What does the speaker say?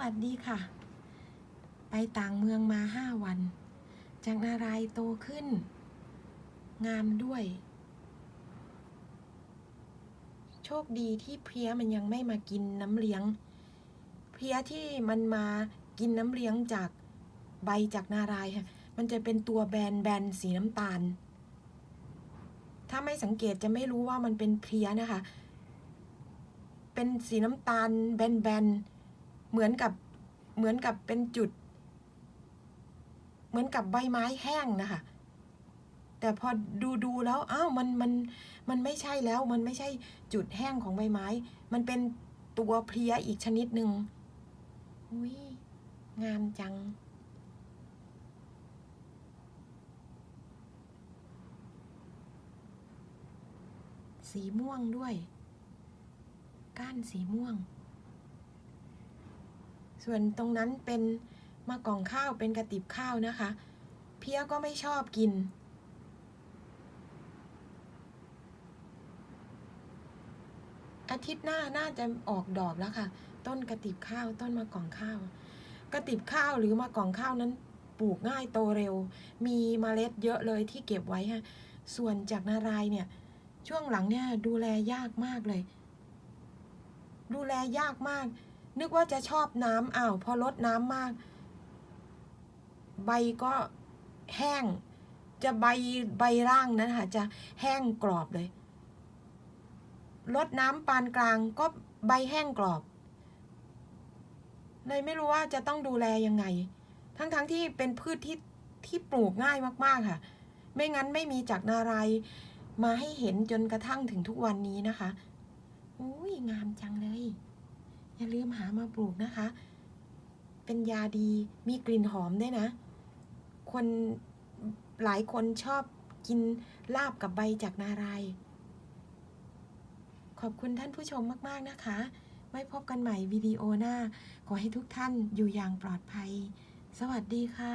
วัสดีค่ะ ไปต่างเมืองมาห้าวัน จากนารายโตขึ้น งามด้วย โชคดีที่เพี้ยมันยังไม่มากินน้ำเลี้ยง เพี้ยที่มันมากินน้ำเลี้ยงจากใบจากนารายค่ะมันจะเป็นตัวแบนแบนสีน้ำตาล ถ้าไม่สังเกตจะไม่รู้ว่ามันเป็นเพี้ยนะคะ เป็นสีน้ำตาลแบนๆ เหมือนกับเหมือนกับเป็นจุด เหมือนกับใบไม้แห้งนะคะ แต่พอดูดูแล้วอ้าวมันมันมันไม่ใช่แล้ว มันไม่ใช่จุดแห้งของใบไม้ มันเป็นตัวเพลียอีกชนิดหนึ่งอุ้ยงามจังสีม่วงด้วย ก้านสีม่วง ส่วนตรงนั้นเป็นมะกล่องข้าวเป็นกระติบข้าวนะคะ เพี้ยก็ไม่ชอบกิน อาทิตย์หน้าน่าจะออกดอกแล้วค่ะ ต้นกระติบข้าวต้นมะกล่องข้าว กระติบข้าวหรือมะกล่องข้าวนั้นปลูกง่ายโตเร็ว มีเมล็ดเยอะเลยที่เก็บไว้ฮะส่วนจากนารายเนี่ย ช่วงหลังเนี่ยดูแลยากมากเลย ดูแลยากมาก นึกว่าจะชอบน้ำอ้าวพอลดน้ำมาก ใบก็แห้ง จะใบใบร่างนั้นค่ะจะแห้งกรอบเลย ลดน้ำปานกลางก็ใบแห้งกรอบเลยไม่รู้ว่าจะต้องดูแลยังไง ทั้งๆทที่เป็นพืชที่ที่ปลูกง่ายมากๆค่ะ ไม่งั้นไม่มีจากนารายมาให้เห็นจนกระทั่งถึงทุกวันนี้นะคะ อุ้ยงามจังเลย อย่าลืมหามาปลูกนะคะ เป็นยาดีมีกลิ่นหอมด้วยนะ คนหลายคนชอบกินลาบกับใบจากนาราย ขอบคุณท่านผู้ชมมากๆนะคะ ไว้พบกันใหม่วิดีโอหน้า ขอให้ทุกท่านอยู่อย่างปลอดภัย สวัสดีค่ะ